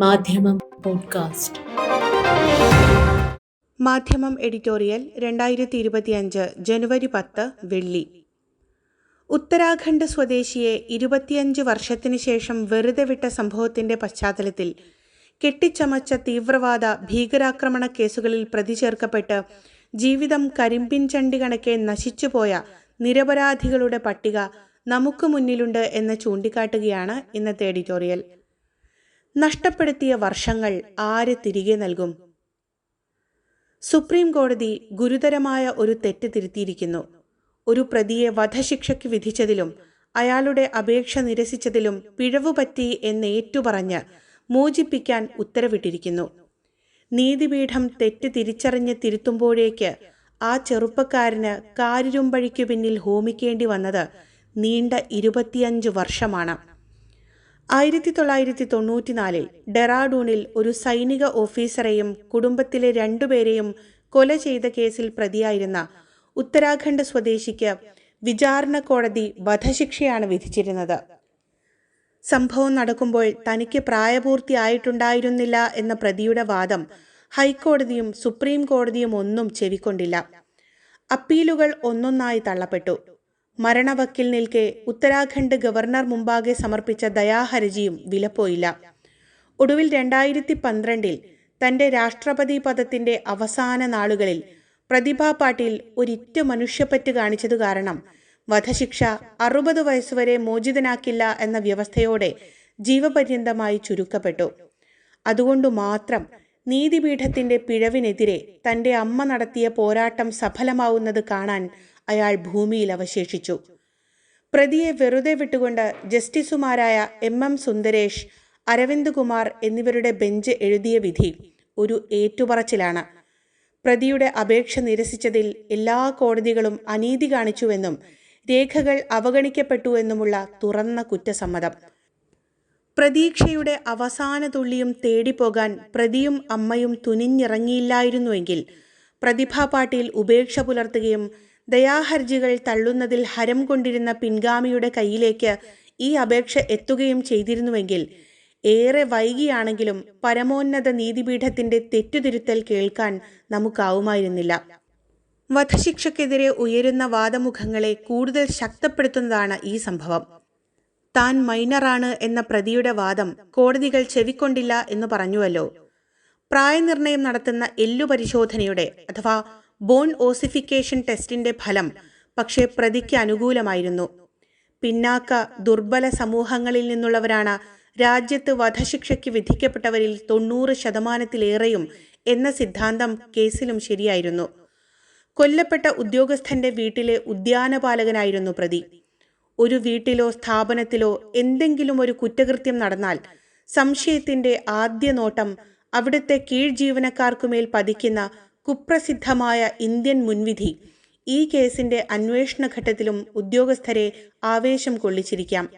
മാധ്യമം പോഡ്കാസ്റ്റ്. മാധ്യമം എഡിറ്റോറിയൽ രണ്ടായിരത്തി ഇരുപത്തിയഞ്ച് ജനുവരി പത്ത് വെള്ളി. ഉത്തരാഖണ്ഡ് സ്വദേശിയെ ഇരുപത്തിയഞ്ച് വർഷത്തിന് ശേഷം വെറുതെ വിട്ട സംഭവത്തിന്റെ പശ്ചാത്തലത്തിൽ കെട്ടിച്ചമച്ച തീവ്രവാദ ഭീകരാക്രമണ കേസുകളിൽ പ്രതി ചേർക്കപ്പെട്ട് ജീവിതം കരിമ്പിൻ ചണ്ടി കണക്കെ നശിച്ചുപോയ നിരപരാധികളുടെ പട്ടിക നമുക്ക് മുന്നിലുണ്ട് എന്ന് ചൂണ്ടിക്കാട്ടുകയാണ് ഇന്നത്തെ എഡിറ്റോറിയൽ. നഷ്ടപ്പെടുത്തിയ വർഷങ്ങൾ ആര് തിരികെ നൽകും? സുപ്രീം കോടതി ഗുരുതരമായ ഒരു തെറ്റ് തിരുത്തിയിരിക്കുന്നു. ഒരു പ്രതിയെ വധശിക്ഷയ്ക്ക് വിധിച്ചതിലും അയാളുടെ അപേക്ഷ നിരസിച്ചതിലും പിഴവ് പറ്റി എന്ന് ഏറ്റുപറഞ്ഞ് മോചിപ്പിക്കാൻ ഉത്തരവിട്ടിരിക്കുന്നു. നീതിപീഠം തെറ്റ് തിരിച്ചറിഞ്ഞ് തിരുത്തുമ്പോഴേക്ക് ആ ചെറുപ്പക്കാരന് കാരിരുമ്പഴിക്കു പിന്നിൽ ഹോമിക്കേണ്ടി വന്നത് നീണ്ട ഇരുപത്തിയഞ്ച് വർഷമാണ്. ആയിരത്തി തൊള്ളായിരത്തി തൊണ്ണൂറ്റിനാലിൽ ഡെറാഡൂണിൽ ഒരു സൈനിക ഓഫീസറെയും കുടുംബത്തിലെ രണ്ടുപേരെയും കൊല ചെയ്ത കേസിൽ പ്രതിയായിരുന്ന ഉത്തരാഖണ്ഡ് സ്വദേശിക്ക് വിചാരണ കോടതി വധശിക്ഷയാണ് വിധിച്ചിരുന്നത്. സംഭവം നടക്കുമ്പോൾ തനിക്ക് പ്രായപൂർത്തിയായിട്ടുണ്ടായിരുന്നില്ല എന്ന പ്രതിയുടെ വാദം ഹൈക്കോടതിയും സുപ്രീം കോടതിയും ഒന്നും ചെവിക്കൊണ്ടില്ല. അപ്പീലുകൾ ഒന്നൊന്നായി തള്ളപ്പെട്ടു. മരണവക്കിൽ നിൽക്കെ ഉത്തരാഖണ്ഡ് ഗവർണർ മുമ്പാകെ സമർപ്പിച്ച ദയാഹർജിയും വിലപ്പോയില്ല. ഒടുവിൽ രണ്ടായിരത്തി പന്ത്രണ്ടിൽ തന്റെ രാഷ്ട്രപതി പദത്തിന്റെ അവസാന നാളുകളിൽ പ്രതിഭ പാട്ടീൽ ഒരിറ്റ മനുഷ്യപ്പറ്റ് കാണിച്ചതു കാരണം വധശിക്ഷ അറുപത് വയസ്സുവരെ മോചിതനാക്കില്ല എന്ന വ്യവസ്ഥയോടെ ജീവപര്യന്തമായി ചുരുക്കപ്പെട്ടു. അതുകൊണ്ടു മാത്രം നീതിപീഠത്തിന്റെ പിഴവിനെതിരെ തന്റെ അമ്മ നടത്തിയ പോരാട്ടം സഫലമാവുന്നത് കാണാൻ അയാൾ ഭൂമിയിൽ അവശേഷിച്ചു. പ്രതിയെ വെറുതെ വിട്ടുകൊണ്ട് ജസ്റ്റിസുമാരായ എം എം സുന്ദരേഷ് അരവിന്ദ് കുമാർ എന്നിവരുടെ ബെഞ്ച് എഴുതിയ വിധി ഒരു ഏറ്റുപറച്ചിലാണ്. പ്രതിയുടെ അപേക്ഷ നിരസിച്ചതിൽ എല്ലാ കോടതികളും അനീതി കാണിച്ചുവെന്നും രേഖകൾ അവഗണിക്കപ്പെട്ടുവെന്നുമുള്ള തുറന്ന കുറ്റസമ്മതം. പ്രതീക്ഷയുടെ അവസാന തുള്ളിയും തേടിപ്പോകാൻ പ്രതിയും അമ്മയും തുനിഞ്ഞിറങ്ങിയില്ലായിരുന്നുവെങ്കിൽ പ്രതിഭാ പാട്ടീൽ ഉപേക്ഷ പുലർത്തുകയും ദയാഹർജികൾ തള്ളുന്നതിൽ ഹരം കൊണ്ടിരുന്ന പിൻഗാമിയുടെ കയ്യിലേക്ക് ഈ അപേക്ഷ എത്തുകയും ചെയ്തിരുന്നുവെങ്കിൽ ഏറെ വൈകിയാണെങ്കിലും പരമോന്നത നീതിപീഠത്തിന്റെ തെറ്റുതിരുത്തൽ കേൾക്കാൻ നമുക്കാവുമായിരുന്നില്ല. വധശിക്ഷക്കെതിരെ ഉയരുന്ന വാദമുഖങ്ങളെ കൂടുതൽ ശക്തപ്പെടുത്തുന്നതാണ് ഈ സംഭവം. താൻ മൈനറാണ് എന്ന പ്രതിയുടെ വാദം കോടതികൾ ചെവിക്കൊണ്ടില്ല എന്ന് പറഞ്ഞുവല്ലോ. പ്രായനിർണയം നടത്തുന്ന എല്ലു പരിശോധനയുടെ അഥവാ ബോൺ ഓസിഫിക്കേഷൻ ടെസ്റ്റിന്റെ ഫലം പക്ഷേ പ്രതിക്ക് അനുകൂലമായിരുന്നു. പിന്നാക്ക ദുർബല സമൂഹങ്ങളിൽ നിന്നുള്ളവരാണ് രാജ്യത്ത് വധശിക്ഷയ്ക്ക് വിധിക്കപ്പെട്ടവരിൽ തൊണ്ണൂറ് ശതമാനത്തിലേറെയും എന്ന സിദ്ധാന്തം കേസിലും ശരിയായിരുന്നു. കൊല്ലപ്പെട്ട ഉദ്യോഗസ്ഥന്റെ വീട്ടിലെ ഉദ്യാനപാലകനായിരുന്നു പ്രതി. ഒരു വീട്ടിലോ സ്ഥാപനത്തിലോ എന്തെങ്കിലും ഒരു കുറ്റകൃത്യം നടന്നാൽ സംശയത്തിന്റെ ആദ്യ നോട്ടം അവിടുത്തെ കീഴ് ജീവനക്കാർക്കുമേൽ പതിക്കുന്ന കുപ്രസിദ്ധമായ ഇന്ത്യൻ മുൻവിധി ഈ കേസിന്റെ അന്വേഷണ ഘട്ടത്തിലും ഉദ്യോഗസ്ഥരെ ആവേശം കൊള്ളിച്ചിരിക്കാം.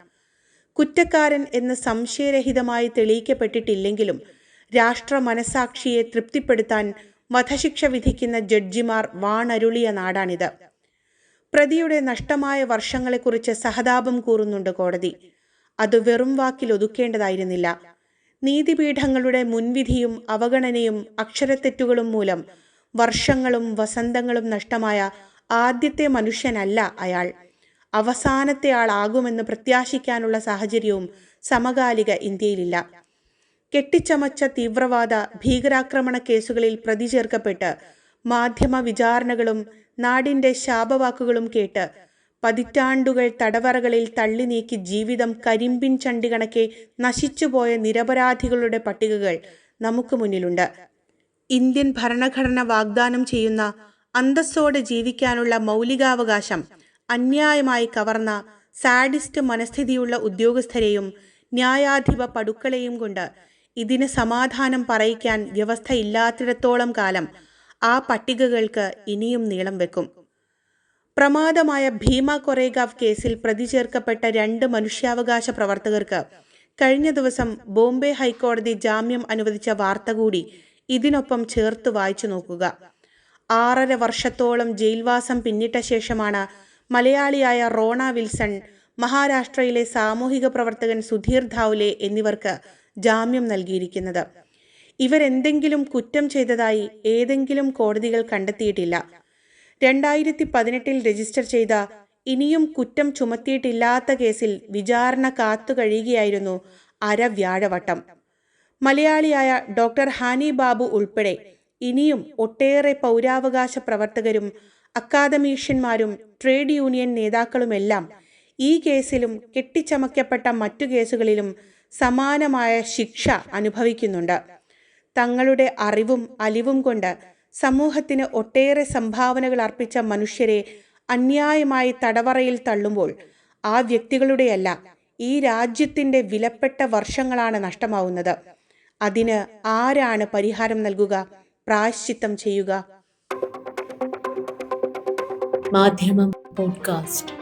കുറ്റക്കാരൻ എന്ന് സംശയരഹിതമായി തെളിയിക്കപ്പെട്ടിട്ടില്ലെങ്കിലും രാഷ്ട്ര മനസാക്ഷിയെ തൃപ്തിപ്പെടുത്താൻ വധശിക്ഷ വിധിക്കുന്ന ജഡ്ജിമാർ വാണരുളിയ നാടാണിത്. പ്രതിയുടെ നഷ്ടമായ വർഷങ്ങളെക്കുറിച്ച് സഹതാപം കൂറുന്നുണ്ട് കോടതി. അത് വെറും വാക്കിൽ ഒതുക്കേണ്ടതായിരുന്നില്ല. നീതിപീഠങ്ങളുടെ മുൻവിധിയും അവഗണനയും അക്ഷരത്തെറ്റുകളും മൂലം വർഷങ്ങളും വസന്തങ്ങളും നഷ്ടമായ ആദ്യത്തെ മനുഷ്യനല്ല അയാൾ. അവസാനത്തെ ആളാകുമെന്ന് പ്രത്യാശിക്കാനുള്ള സാഹചര്യവും സമകാലിക ഇന്ത്യയിലില്ല. കെട്ടിച്ചമച്ച തീവ്രവാദ ഭീകരാക്രമണ കേസുകളിൽ പ്രതി ചേർക്കപ്പെട്ട് മാധ്യമ വിചാരണകളും നാടിന്റെ ശാപവാക്കുകളും കേട്ട് പതിറ്റാണ്ടുകൾ തടവറകളിൽ തള്ളി നീക്കി ജീവിതം കരിമ്പിൻ ചണ്ടി കണക്കെ നശിച്ചുപോയ നിരപരാധികളുടെ പട്ടികകൾ നമുക്ക് മുന്നിലുണ്ട്. ഇന്ത്യൻ ഭരണഘടന വാഗ്ദാനം ചെയ്യുന്ന അന്തസ്സോടെ ജീവിക്കാനുള്ള മൗലികാവകാശം അന്യായമായി കവർന്ന സാഡിസ്റ്റ് മനസ്ഥിതിയുള്ള ഉദ്യോഗസ്ഥരെയും ന്യായാധിപ പടുക്കളെയും കൊണ്ട് ഇതിന് സമാധാനം പറയിക്കാൻ വ്യവസ്ഥയില്ലാത്തിടത്തോളം കാലം ആ പട്ടികകൾക്ക് ഇനിയും നീളം വെക്കും. പ്രമാദമായ ഭീമ കൊറേഗാവ് കേസിൽ പ്രതി ചേർക്കപ്പെട്ട രണ്ട് മനുഷ്യാവകാശ പ്രവർത്തകർക്ക് കഴിഞ്ഞ ദിവസം ബോംബെ ഹൈക്കോടതി ജാമ്യം അനുവദിച്ച വാർത്ത കൂടി ഇതിനൊപ്പം ചേർത്ത് വായിച്ചു നോക്കുക. ആറര വർഷത്തോളം ജയിൽവാസം പിന്നിട്ട ശേഷമാണ് മലയാളിയായ റോണ വിൽസൺ മഹാരാഷ്ട്രയിലെ സാമൂഹിക പ്രവർത്തകൻ സുധീർ ധാവുലെ എന്നിവർക്ക് ജാമ്യം നൽകിയിരിക്കുന്നത്. ഇവരെന്തെങ്കിലും കുറ്റം ചെയ്തതായി ഏതെങ്കിലും കോടതികൾ കണ്ടെത്തിയിട്ടില്ല. രണ്ടായിരത്തി പതിനെട്ടിൽ രജിസ്റ്റർ ചെയ്ത ഇനിയും കുറ്റം ചുമത്തിയിട്ടില്ലാത്ത കേസിൽ വിചാരണ കാത്തു കഴിയുകയായിരുന്നു അരവ്യാഴവട്ടം. മലയാളിയായ ഡോക്ടർ ഹാനി ബാബു ഉൾപ്പെടെ ഇനിയും ഒട്ടേറെ പൗരാവകാശ പ്രവർത്തകരും അക്കാദമീഷ്യന്മാരും ട്രേഡ് യൂണിയൻ നേതാക്കളുമെല്ലാം ഈ കേസിലും കെട്ടിച്ചമയ്ക്കപ്പെട്ട മറ്റു കേസുകളിലും സമാനമായ ശിക്ഷ അനുഭവിക്കുന്നുണ്ട്. തങ്ങളുടെ അറിവും അലിവും കൊണ്ട് സമൂഹത്തിന് ഒട്ടേറെ സംഭാവനകൾ അർപ്പിച്ച മനുഷ്യരെ അന്യായമായി തടവറയിൽ തള്ളുമ്പോൾ ആ വ്യക്തികളുടെയല്ല ഈ രാജ്യത്തിന്റെ വിലപ്പെട്ട വർഷങ്ങളാണ് നഷ്ടമാവുന്നത്. അതിന് ആരാണ് പരിഹാരം നൽകുക? പ്രായശ്ചിത്തം ചെയ്യുക. മാധ്യമം പോഡ്കാസ്റ്റ്.